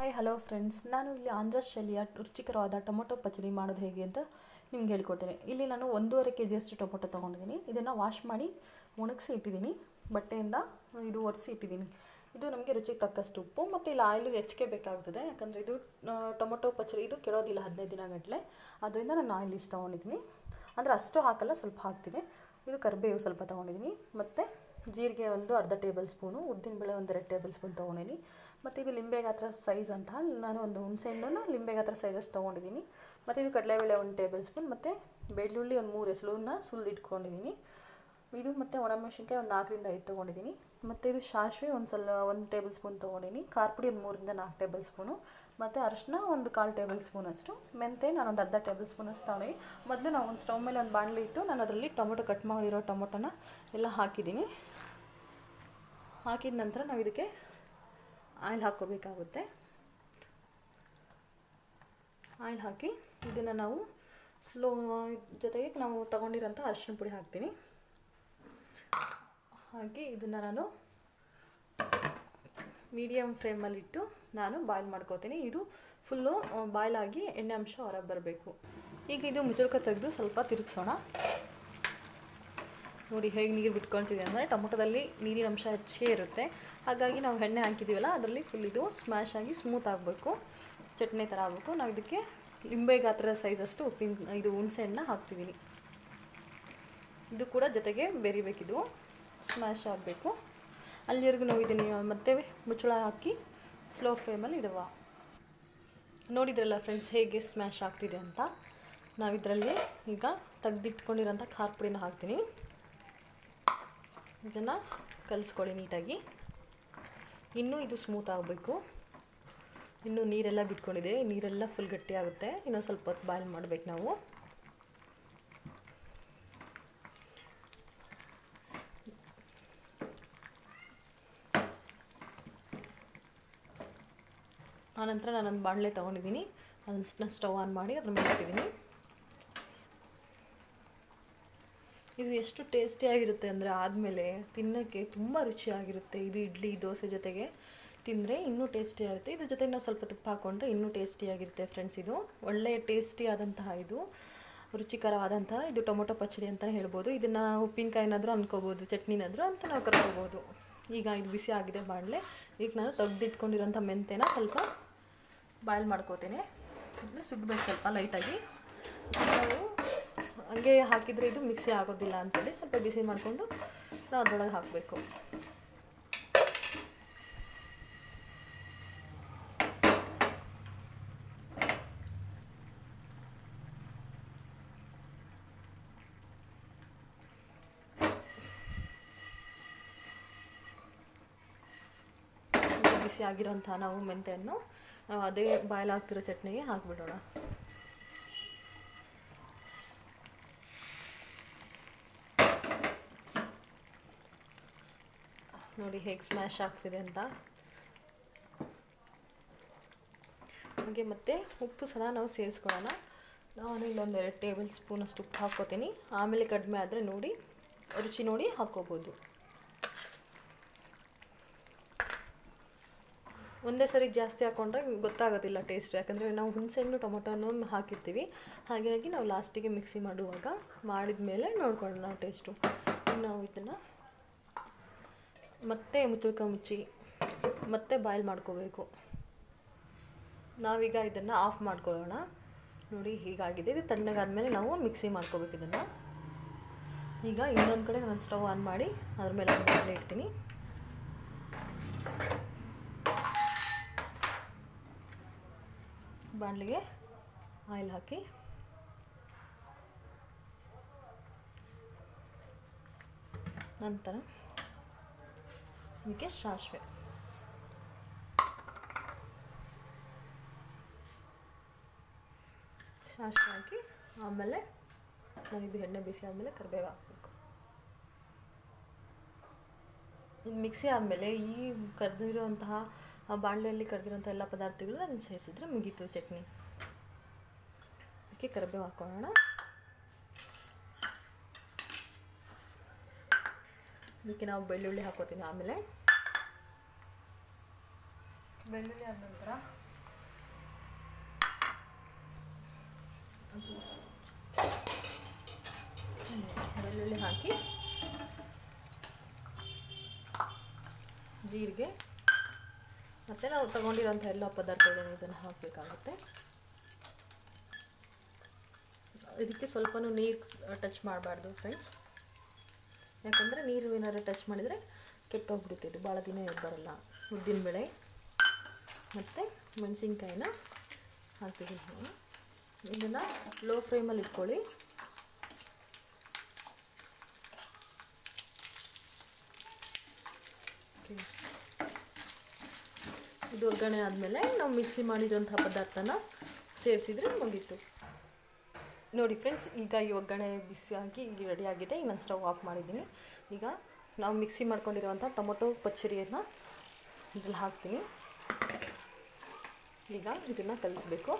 Hi hello friends ನಾನು ಇಲ್ಲಿ ಆಂಧ್ರ ಶೈಲಿಯ ರುಚಿಕರವಾದ ಟೊಮೊಟೊ ಪಚಡಿ ಮಾಡೋದು ಹೇಗೆ ಅಂತ ನಿಮ್ಗೆ ಹೇಳ್ಕೊಡ್ತೀನಿ. ಇಲ್ಲಿ ನಾನು ಒಂದೂವರೆ ಕೆ ಜಿಯಷ್ಟು ಟೊಮೊಟೊ ತೊಗೊಂಡಿದ್ದೀನಿ. ಇದನ್ನು ವಾಶ್ ಮಾಡಿ ಒಣಗಿಸಿ ಇಟ್ಟಿದ್ದೀನಿ. ಬಟ್ಟೆಯಿಂದ ಇದು ಒರೆಸಿ ಇಟ್ಟಿದ್ದೀನಿ. ಇದು ನಮಗೆ ರುಚಿಗೆ ತಕ್ಕಷ್ಟು ಉಪ್ಪು ಮತ್ತು ಇಲ್ಲಿ ಆಯಿಲು ಹೆಚ್ಚಿಗೆ ಬೇಕಾಗ್ತದೆ. ಯಾಕಂದರೆ ಇದು ಟೊಮೊಟೊ ಪಚಡಿ ಇದು ಕೆಡೋದಿಲ್ಲ ಹದಿನೈದು ದಿನ ಗಟ್ಟಲೆ ಅದರಿಂದ ನಾನು ಆಯಿಲ್ ಇಷ್ಟು ತೊಗೊಂಡಿದ್ದೀನಿ. ಅಂದರೆ ಅಷ್ಟು ಹಾಕಲ್ಲ, ಸ್ವಲ್ಪ ಹಾಕ್ತೀನಿ. ಇದು ಕರಿಬೇವು ಸ್ವಲ್ಪ ತೊಗೊಂಡಿದ್ದೀನಿ. ಮತ್ತು ಜೀರಿಗೆ ಒಂದು ಅರ್ಧ ಟೇಬಲ್ ಸ್ಪೂನು ಉದ್ದಿನಬೇಳೆ ಒಂದು ಎರಡು ಟೇಬಲ್ ಸ್ಪೂನ್ ತೊಗೊಂಡಿನಿ. ಮತ್ತು ಇದು ಲಿಂಬೆ ಗಾತ್ರ ಸೈಜ್ ಅಂತ ನಾನು ಒಂದು ಹುಣಸೆಹಣ್ಣನ್ನು ಲಿಂಬೆ ಗಾತ್ರ ಸೈಜಷ್ಟು ತೊಗೊಂಡಿದ್ದೀನಿ ಮತ್ತು ಇದು ಕಡಲೆಬೇಳೆ ಒಂದು ಟೇಬಲ್ ಸ್ಪೂನ್, ಮತ್ತು ಬೆಳ್ಳುಳ್ಳಿ ಒಂದು ಮೂರು ಎಸಳನ್ನ ಸುಲಿದಿಟ್ಕೊಂಡಿದ್ದೀನಿ ಇದು ಮತ್ತು ಒಣಮೆಣಸಿನ್ಕಾಯಿ ಒಂದು ನಾಲ್ಕರಿಂದ ಐದು ತೊಗೊಂಡಿದ್ದೀನಿ ಮತ್ತು ಇದು ಸಾಸಿವೆ ಒಂದು ಸಲ ಒಂದು ಟೇಬಲ್ ಸ್ಪೂನ್ ತೊಗೊಂಡಿದ್ದೀನಿ ಖಾರ ಪುಡಿ ಒಂದು ಮೂರಿಂದ ನಾಲ್ಕು ಟೇಬಲ್ ಸ್ಪೂನು. ಮತ್ತು ಅರಿಶಿನ ಒಂದು ಕಾಲು ಟೇಬಲ್ ಸ್ಪೂನಷ್ಟು, ಮೆಂತೆ ನಾನು ಒಂದು ಅರ್ಧ ಟೇಬಲ್ ಸ್ಪೂನಷ್ಟು ತೊಗೊಂಡಿದ್ದೀನಿ ಮೊದಲು ನಾವು ಒಂದು ಸ್ಟವ್ ಮೇಲೆ ಒಂದು ಬಾಣಲಿ ಇಟ್ಟು ನಾನು ಅದರಲ್ಲಿ ಟೊಮೊಟೊ ಕಟ್ ಮಾಡಿರೋ ಟೊಮೊಟೊನ ಎಲ್ಲ ಹಾಕಿದ್ದೀನಿ. ಹಾಕಿದ ನಂತರ ನಾವು ಇದಕ್ಕೆ ಆಯಿಲ್ ಹಾಕ್ಕೋಬೇಕಾಗುತ್ತೆ. ಆಯಿಲ್ ಹಾಕಿ ಇದನ್ನು ನಾವು ಸ್ಲೋ ಜೊತೆಗೆ ನಾವು ತೊಗೊಂಡಿರೋಂಥ ಅರಿಶಿನ ಪುಡಿ ಹಾಕ್ತೀನಿ. ಹಾಕಿ ಇದನ್ನು ನಾನು ಮೀಡಿಯಮ್ ಫ್ಲೇಮಲ್ಲಿಟ್ಟು ನಾನು ಬಾಯ್ಲ್ ಮಾಡ್ಕೋತೀನಿ. ಇದು ಫುಲ್ಲು ಬಾಯ್ಲ್ ಆಗಿ ಎಣ್ಣೆ ಅಂಶ ಹೊರಗೆ ಬರಬೇಕು. ಈಗ ಇದು ಮುಚ್ಚಳ್ಕ ತೆಗೆದು ಸ್ವಲ್ಪ ತಿರುಗಿಸೋಣ. ನೋಡಿ ಹೇಗೆ ನೀರು ಬಿಟ್ಕೊಳ್ತಿದೆ ಅಂದರೆ ಟೊಮೊಟೊದಲ್ಲಿ ನೀರಿನ ಅಂಶ ಹೆಚ್ಚೇ ಇರುತ್ತೆ. ಹಾಗಾಗಿ ನಾವು ಎಣ್ಣೆ ಹಾಕಿದ್ದೀವಲ್ಲ ಅದರಲ್ಲಿ ಫುಲ್ ಇದು ಸ್ಮ್ಯಾಶ್ ಆಗಿ ಸ್ಮೂತ್ ಆಗಬೇಕು. ಚಟ್ನಿ ಥರ ಆಗಬೇಕು. ನಾವು ಇದಕ್ಕೆ ಲಿಂಬೆ ಗಾತ್ರದ ಸೈಜಷ್ಟು ಉಪ್ಪಿನ, ಇದು ಹುಣಸೆ ಹಣ್ಣು ಹಾಕ್ತಿದ್ದೀನಿ ಇದು ಕೂಡ ಜೊತೆಗೆ ಬೆರಿಬೇಕಿದು. ಸ್ಮ್ಯಾಶ್ ಆಗಬೇಕು. ಅಲ್ಲಿವರೆಗೂ ನಾವು ಇದನ್ನು ಮತ್ತೆ ಮುಚ್ಚಳ ಹಾಕಿ ಸ್ಲೋ ಫ್ಲೇಮಲ್ಲಿ ಇಡುವ. ನೋಡಿದ್ರಲ್ಲ ಫ್ರೆಂಡ್ಸ್ ಹೇಗೆ ಸ್ಮ್ಯಾಶ್ ಆಗ್ತಿದೆ ಅಂತ? ನಾವು ಇದರಲ್ಲಿ ಈಗ ತೆಗೆದಿಟ್ಕೊಂಡಿರೋಂಥ ಖಾರ ಪುಡಿನ ಹಾಕ್ತೀನಿ. ಇದನ್ನು ಕಲಿಸ್ಕೊಳ್ಳಿ ನೀಟಾಗಿ. ಇನ್ನೂ ಇದು ಸ್ಮೂತ್ ಆಗಬೇಕು. ಇನ್ನೂ ನೀರೆಲ್ಲ ಬಿಟ್ಕೊಂಡಿದೆ. ನೀರೆಲ್ಲ ಫುಲ್ ಗಟ್ಟಿಯಾಗುತ್ತೆ ಇನ್ನೊಂದು ಸ್ವಲ್ಪ ಹೊತ್ತು ಬಾಯ್ಲ್ ಮಾಡಬೇಕು ನಾವು. ಆನಂತರ ನಾನೊಂದು ಬಾಣಲೆ ತೊಗೊಂಡಿದ್ದೀನಿ. ಅದನ್ನ ಸ್ಟವ್ ಆನ್ ಮಾಡಿ ಅದನ್ನು ಮಾಡ್ತಿದ್ದೀನಿ. ಇದು ಎಷ್ಟು ಟೇಸ್ಟಿಯಾಗಿರುತ್ತೆ ಅಂದರೆ ಆದಮೇಲೆ ತಿನ್ನೋಕ್ಕೆ ತುಂಬ ರುಚಿಯಾಗಿರುತ್ತೆ ಇದು ಇಡ್ಲಿ, ದೋಸೆ ಜೊತೆಗೆ. ತಿಂದರೆ ಇನ್ನೂ ಟೇಸ್ಟಿಯಾಗಿರುತ್ತೆ ಇದ್ರ ಜೊತೆಗೆ ನಾವು ಸ್ವಲ್ಪ ತುಪ್ಪ ಹಾಕ್ಕೊಂಡ್ರೆ ಇನ್ನೂ ಟೇಸ್ಟಿಯಾಗಿರುತ್ತೆ ಫ್ರೆಂಡ್ಸ್ ಇದು. ಒಳ್ಳೆಯ ಟೇಸ್ಟಿಯಾದಂತಹ ಇದು. ರುಚಿಕರವಾದಂತಹ ಇದು ಟೊಮೊಟೊ ಪಚ್ಚಡಿ ಅಂತ ಹೇಳ್ಬೋದು. ಇದನ್ನು ಉಪ್ಪಿನಕಾಯಿನಾದರೂ ಅನ್ಕೋಬೋದು, ಚಟ್ನಿನಾದರೂ ಅಂತ ನಾವು ಕರ್ಕೋಬೋದು. ಈಗ ಇದು ಬಿಸಿ ಆಗಿದೆ ಬಾಣಲೆ. ಈಗ ನಾನು ತೆಗ್ದಿಟ್ಕೊಂಡಿರೋಂಥ ಮೆಂತೆನ ಸ್ವಲ್ಪ ಬಾಯ್ಲ್ ಮಾಡ್ಕೋತೀನಿ. ಸುಡ್ಬೇಕು ಸ್ವಲ್ಪ ಲೈಟಾಗಿ. ನಾವು ಹಂಗೆ ಹಾಕಿದರೆ ಇದು ಮಿಕ್ಸಿ ಆಗೋದಿಲ್ಲ ಅಂತೇಳಿ ಸ್ವಲ್ಪ ಬಿಸಿ ಮಾಡಿಕೊಂಡು ನಾವು ಅದರೊಳಗೆ ಹಾಕಬೇಕು. ಬಿಸಿ ಆಗಿರೋಂಥ ನಾವು ಮೆಂತೆಯನ್ನು ಅದೇ ಬಾಯ್ಲ್ ಆಗ್ತಿರೋ ಚಟ್ನಿಗೆ ಹಾಕಿಬಿಡೋಣ. ನೋಡಿ ಹೇಗೆ ಸ್ಮ್ಯಾಶ್ ಆಗ್ತಿದೆ ಅಂತ. ಹಾಗೆ ಮತ್ತೆ ಉಪ್ಪು ಸದಾ ನಾವು ಸೇರಿಸ್ಕೊಳ್ಳೋಣ ನಾನು ಇಲ್ಲೊಂದು ಎರಡು ಟೇಬಲ್ ಸ್ಪೂನಷ್ಟು ಉಪ್ಪು ಹಾಕ್ಕೋತೀನಿ. ಆಮೇಲೆ ಕಡಿಮೆ ಆದರೆ ನೋಡಿ, ರುಚಿ ನೋಡಿ ಹಾಕ್ಕೋಬೋದು. ಒಂದೇ ಸರಿ ಜಾಸ್ತಿ ಹಾಕೊಂಡ್ರೆ ಗೊತ್ತಾಗೋದಿಲ್ಲ ಟೇಸ್ಟ್, ಯಾಕಂದರೆ ನಾವು ಹುಣಸೆಹಣ್ಣು, ಟೊಮೊಟೊನು ಹಾಕಿರ್ತೀವಿ. ಹಾಗಾಗಿ ನಾವು ಲಾಸ್ಟಿಗೆ ಮಿಕ್ಸಿ ಮಾಡುವಾಗ ಮಾಡಿದ ಮೇಲೆ ನೋಡ್ಕೊಳ್ಳೋಣ ನಾವು ಟೇಸ್ಟು. ನಾವು ಇದನ್ನು ಮತ್ತೆ ಮುತ್ತುಳ್ಕ ಮುಚ್ಚಿ, ಮತ್ತೆ ಬಾಯ್ಲ್ ಮಾಡ್ಕೋಬೇಕು. ನಾವೀಗ ಇದನ್ನು ಆಫ್ ಮಾಡ್ಕೊಳ್ಳೋಣ. ನೋಡಿ, ಹೀಗಾಗಿದೆ. ಇದು ತಣ್ಣಗಾದ್ಮೇಲೆ ನಾವು ಮಿಕ್ಸಿ ಮಾಡ್ಕೋಬೇಕು ಇದನ್ನು. ಈಗ ಇನ್ನೊಂದು ಕಡೆ ನಾನು ಸ್ಟವ್ ಆನ್ ಮಾಡಿ, ಅದ್ರ ಮೇಲೆ ಇಡ್ತೀನಿ. ಬಾಣಲಿಗೆ ಆಯಿಲ್ ಹಾಕಿ. ನಂತರ ಇದಕ್ಕೆ ಸಾಸಿವೆ ಸಾಸಿವೆ ಹಾಕಿ ಆಮೇಲೆ ನಾನಿದು ಎಣ್ಣೆ ಬಿಸಿ ಆದಮೇಲೆ ಕರಿಬೇವು ಹಾಕಬೇಕು. ಮಿಕ್ಸಿ ಆದಮೇಲೆ ಈ ಕರೆದಿರುವಂತಹ ಆ ಬಾಣಲೆಯಲ್ಲಿ ಕರೆದಿರೋಂಥ ಎಲ್ಲ ಪದಾರ್ಥಗಳನ್ನ ಅದನ್ನು ಸೇರಿಸಿದ್ರೆ ಮುಗೀತು ಚಟ್ನಿ. ಅದಕ್ಕೆ ಕರಿಬೇವು ಹಾಕೊಳ್ಳೋಣ. ಅದಕ್ಕೆ ನಾವು ಬೆಳ್ಳುಳ್ಳಿ ಹಾಕೋತೀವಿ ಆಮೇಲೆ. ಬೆಳ್ಳುಳ್ಳಿ ಆದ ನಂತರ ಬೆಳ್ಳುಳ್ಳಿ ಹಾಕಿ ಜೀರಿಗೆ. ಮತ್ತು ನಾವು ತಗೊಂಡಿರೋಂಥ ಎಲ್ಲ ಪದಾರ್ಥಗಳನ್ನು ಇದನ್ನು ಹಾಕಬೇಕಾಗುತ್ತೆ. ಇದಕ್ಕೆ ಸ್ವಲ್ಪನೂ ನೀರು ಟಚ್ ಮಾಡಬಾರ್ದು ಫ್ರೆಂಡ್ಸ್ ಯಾಕಂದರೆ ನೀರು ಏನಾದರೂ ಟಚ್ ಮಾಡಿದರೆ ಕೆಟ್ಟೋಗ್ಬಿಡುತ್ತೆ, ಇದು ಭಾಳ ದಿನ ಬರೋಲ್ಲ. ಉದ್ದಿನ ಉದ್ದಿನಬೇಳೆ ಮತ್ತು ಮೆಣಸಿನ್ಕಾಯಿನ ಹಾಕ್ತಿದ್ದೀನಿ ನಾನು ಇದನ್ನು ಲೋ ಫ್ಲೇಮಲ್ಲಿ ಇಟ್ಕೊಳ್ಳಿ. Okay. ಇದು ಒಗ್ಗರಣೆ ಆದಮೇಲೆ ನಾವು ಮಿಕ್ಸಿ ಮಾಡಿರೋಂಥ ಪದಾರ್ಥನ ಸೇರಿಸಿದ್ರೆ ಮುಗೀತು. ನೋಡಿ ಫ್ರೆಂಡ್ಸ್ ಈಗ ಈ ಒಗ್ಗರಣೆ ಬಿಸಿಯಾಗಿ ಈಗ ರೆಡಿಯಾಗಿದೆ ಈಗ ನಾನು ಸ್ಟವ್ ಆಫ್ ಮಾಡಿದ್ದೀನಿ. ಈಗ ನಾವು ಮಿಕ್ಸಿ ಮಾಡ್ಕೊಂಡಿರುವಂಥ ಟೊಮೊಟೊ ಪಚ್ಚಡಿಯನ್ನು ಇದ್ರಲ್ಲಿ ಹಾಕ್ತೀನಿ. ಈಗ ಇದನ್ನು ಕಲಿಸ್ಬೇಕು.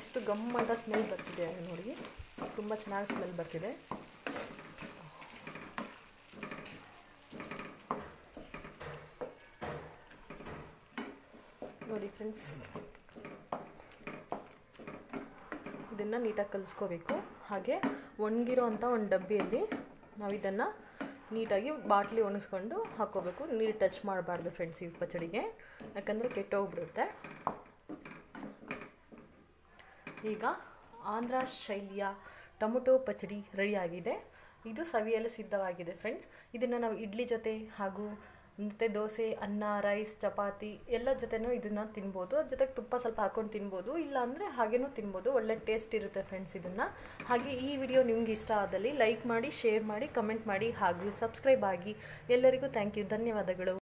ಎಷ್ಟು ಗಮ್ಮಂತ ಸ್ಮೆಲ್ ಬರ್ತಿದೆ ನೋಡಿ. ತುಂಬ ಚೆನ್ನಾಗಿ ಸ್ಮೆಲ್ ಬರ್ತಿದೆ. ನೋಡಿ ಫ್ರೆಂಡ್ಸ್ ಇದನ್ನು ನೀಟಾಗಿ ಕಲಿಸ್ಕೋಬೇಕು. ಹಾಗೆ ಒಣಗಿರೋ ಅಂಥ ಒಂದು ಡಬ್ಬಿಯಲ್ಲಿ ನಾವು ಇದನ್ನು ನೀಟಾಗಿ ಬಾಟ್ಲಿ ಒಣಗಿಸ್ಕೊಂಡು ಹಾಕ್ಕೋಬೇಕು. ನೀರು ಟಚ್ ಮಾಡಬಾರ್ದು ಫ್ರೆಂಡ್ಸ್ ಈ ಪಚಡಿಗೆ. ಯಾಕಂದರೆ ಕೆಟ್ಟೋಗ್ಬಿಡುತ್ತೆ. ಈಗ ಆಂಧ್ರ ಶೈಲಿಯ ಟೊಮೊಟೊ ಪಚಡಿ ರೆಡಿಯಾಗಿದೆ. ಇದು ಸವಿಯಲು ಸಿದ್ಧವಾಗಿದೆ ಫ್ರೆಂಡ್ಸ್ ಇದನ್ನು ನಾವು ಇಡ್ಲಿ ಜೊತೆ ಹಾಗೂ ಮತ್ತು ದೋಸೆ, ಅನ್ನ ರೈಸ್ ಚಪಾತಿ ಎಲ್ಲ ಜೊತೆನೂ ಇದನ್ನು ತಿನ್ಬೋದು. ಅದ್ರ ಜೊತೆಗೆ ತುಪ್ಪ ಸ್ವಲ್ಪ ಹಾಕ್ಕೊಂಡು ತಿನ್ಬೋದು. ಇಲ್ಲ ಅಂದರೆ ಹಾಗೇನೂ ತಿನ್ಬೋದು. ಒಳ್ಳೆ ಟೇಸ್ಟ್ ಇರುತ್ತೆ ಫ್ರೆಂಡ್ಸ್ ಇದನ್ನು. ಹಾಗೆ ಈ ವಿಡಿಯೋ ನಿಮ್ಗೆ ಇಷ್ಟ ಆದಲ್ಲಿ ಲೈಕ್ ಮಾಡಿ ಶೇರ್ ಮಾಡಿ ಕಮೆಂಟ್ ಮಾಡಿ, ಹಾಗೂ ಸಬ್ಸ್ಕ್ರೈಬ್ ಆಗಿ. ಎಲ್ಲರಿಗೂ ಥ್ಯಾಂಕ್ ಯು ಧನ್ಯವಾದಗಳು.